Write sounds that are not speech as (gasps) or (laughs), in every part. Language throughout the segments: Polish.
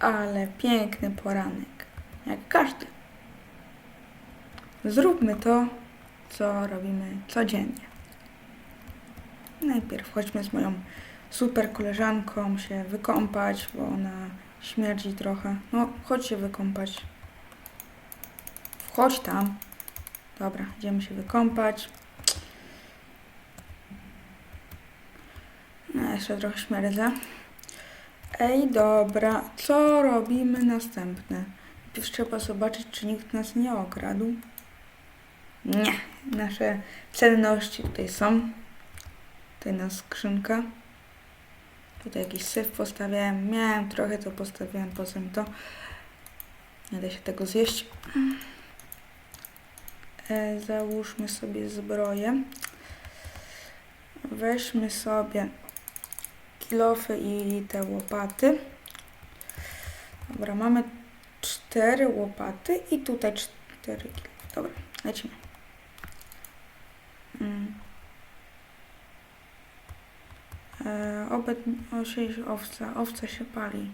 Ale piękny poranek. Jak każdy. Zróbmy to, co robimy codziennie. Najpierw chodźmy z moją super koleżanką się wykąpać, bo ona śmierdzi trochę. No, chodź się wykąpać. Wchodź tam. Dobra, idziemy się wykąpać. No, jeszcze trochę śmierdzę. Ej, dobra, co robimy następne? Najpierw trzeba zobaczyć, czy nikt nas nie okradł. Nie, nasze cenności tutaj są. Tutaj na skrzynka. Tutaj jakiś syf postawiałem. Miałem trochę, to postawiłem, potem to. Nie da się tego zjeść. E, załóżmy sobie zbroję. Weźmy sobie kilofy i te łopaty. Dobra, mamy cztery łopaty i tutaj cztery. Dobra, lecimy. Mm. E, obet, o, owca. Owca się pali.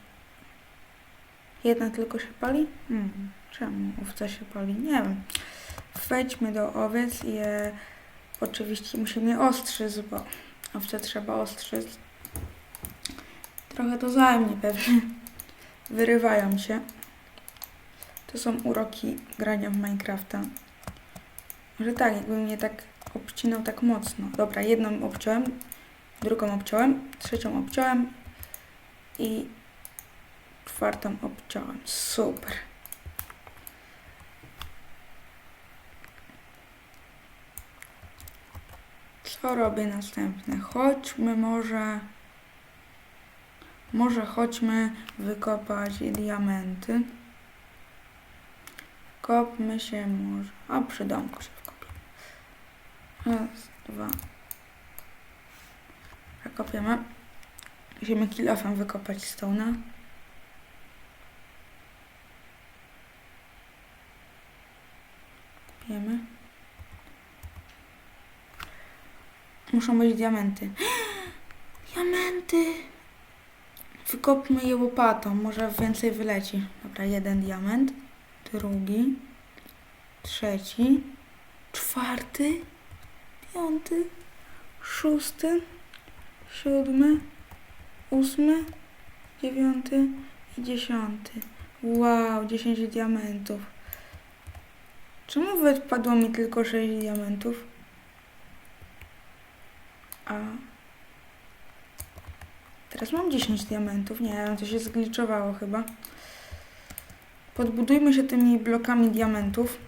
Jedna tylko się pali? Hmm. Czemu owca się pali? Nie wiem. Wejdźmy do owiec i je oczywiście musimy je ostrzyc, bo owce trzeba ostrzyc. Trochę to zajmie pewnie. Wyrywają się. To są uroki grania w Minecrafta. Może tak, jakbym mnie tak obcinał tak mocno. Dobra, jedną obciąłem, drugą obciąłem, trzecią obciąłem i czwartą obciąłem. Super. Co robię następne? Chodźmy może... Może chodźmy wykopać diamenty. Kopmy się może... A przy domku się wkopiemy. Raz, dwa. Zakopiemy. Musimy kilofem wykopać stona. Kopiemy. Muszą być diamenty. (gasps) Diamenty! Wykopmy je łopatą, może więcej wyleci. Dobra, jeden diament, drugi, trzeci, czwarty, piąty, szósty, siódmy, ósmy, dziewiąty i dziesiąty. Wow, 10 diamentów. Czemu wypadło mi tylko 6 diamentów? A teraz mam 10 diamentów. Nie to się zgliczowało chyba. Podbudujmy się tymi blokami diamentów.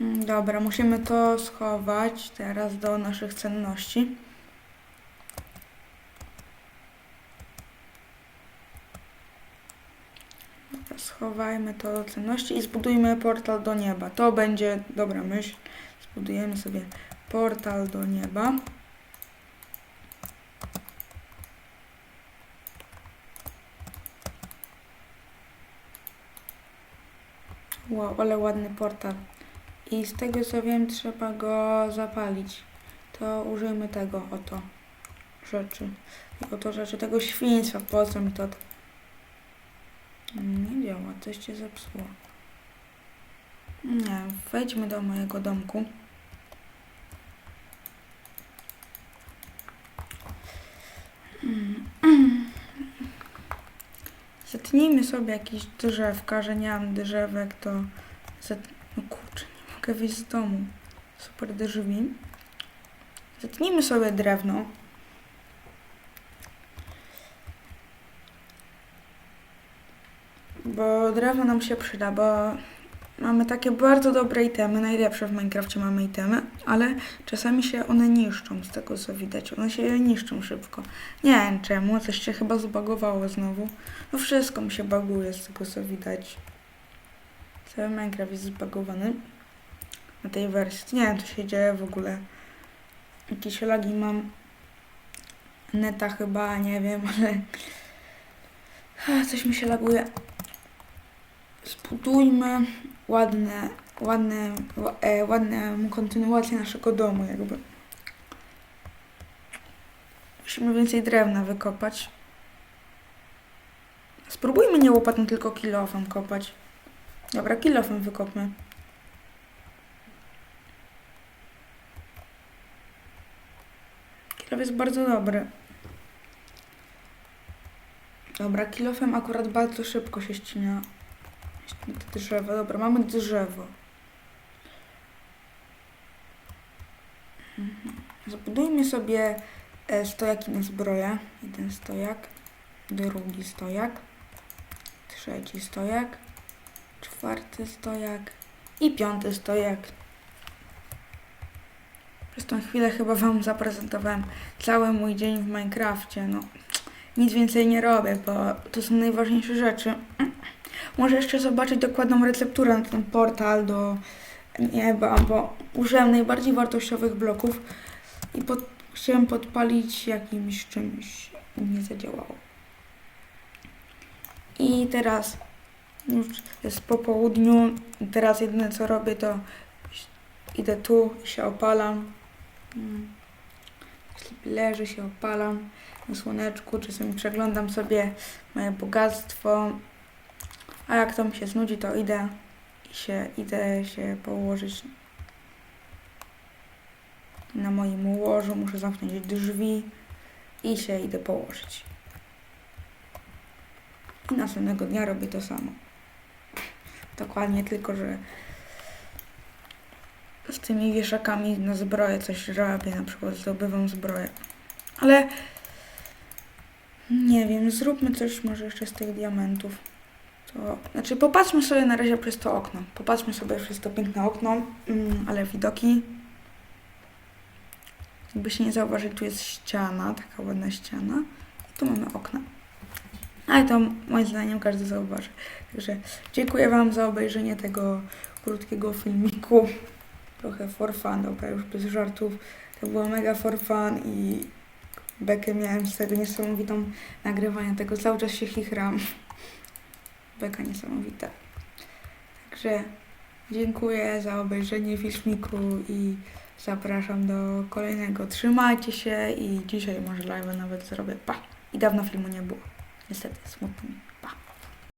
Mm, Dobra, musimy to schować teraz do naszych cenności. Schowajmy to do cenności i zbudujmy portal do nieba. To będzie dobra myśl. Zbudujemy sobie portal do nieba. Wow, ale ładny portal. I z tego co wiem, trzeba go zapalić. To użyjmy tego oto rzeczy. Oto rzeczy, tego świństwa. Po co mi to? Nie działa, coś cię zepsuło. Nie, wejdźmy do mojego domku. Mm. Zetnijmy sobie jakieś drzewka, że nie mam drzewek, to zet... No kurczę, nie mogę wyjść z domu. Super drzwi. Zetnijmy sobie drewno. Bo drewno nam się przyda, bo mamy takie bardzo dobre itemy, najlepsze w Minecrafcie mamy itemy, ale czasami się one niszczą, z tego co widać. One się niszczą szybko. Nie wiem czemu, coś się chyba zbagowało znowu. No wszystko mi się baguje z tego co widać. Cały Minecraft jest zbagowany na tej wersji. Nie wiem co się dzieje w ogóle. Jakieś lagi mam. Neta chyba, nie wiem, (laughs) ale coś mi się laguje. Zbudujmy ładne, ładne, ła- e, ładne kontynuację naszego domu jakby. Musimy więcej drewna wykopać. Spróbujmy nie łopatą, tylko kilofem kopać. Dobra, kilofem wykopmy. Kilof jest bardzo dobry. Dobra, kilofem akurat bardzo szybko się ścina. Drzewo. Dobra, mamy drzewo. Mhm. Zabudujmy sobie e, stojaki na zbroję. Jeden stojak, drugi stojak, trzeci stojak, czwarty stojak i piąty stojak. Przez tą chwilę chyba Wam zaprezentowałem cały mój dzień w Minecrafcie. No, nic więcej nie robię, bo to są najważniejsze rzeczy. Może jeszcze zobaczyć dokładną recepturę na ten portal do nieba, bo użyłem najbardziej wartościowych bloków i pod, chciałem podpalić jakimś czymś. Nie zadziałało. I teraz już jest po południu. Teraz jedyne co robię to idę tu i się opalam. Mm. Leżę, się opalam na słoneczku, czasami przeglądam sobie moje bogactwo, a jak to mi się znudzi, to idę i się, idę się położyć na moim łożu, muszę zamknąć drzwi i się idę położyć. I następnego dnia robię to samo. Dokładnie, tylko że z tymi wieszakami na zbroję coś robię, na przykład zdobywam zbroję. Ale nie wiem, zróbmy coś może jeszcze z tych diamentów. To, znaczy popatrzmy sobie na razie przez to okno. Popatrzmy sobie przez to piękne okno, mm, ale widoki. Jakbyście nie zauważyli, tu jest ściana, taka ładna ściana. I tu mamy okna. Ale to moim zdaniem każdy zauważy. Także dziękuję Wam za obejrzenie tego krótkiego filmiku. Trochę for fun, dobra, już bez żartów. To było mega for fun i bekę miałem z tego niesamowitą nagrywania tego. Cały czas się chichram. Beka niesamowita. Także dziękuję za obejrzenie filmiku i zapraszam do kolejnego. Trzymajcie się i dzisiaj może live nawet zrobię. Pa! I dawno filmu nie było. Niestety, smutno mi.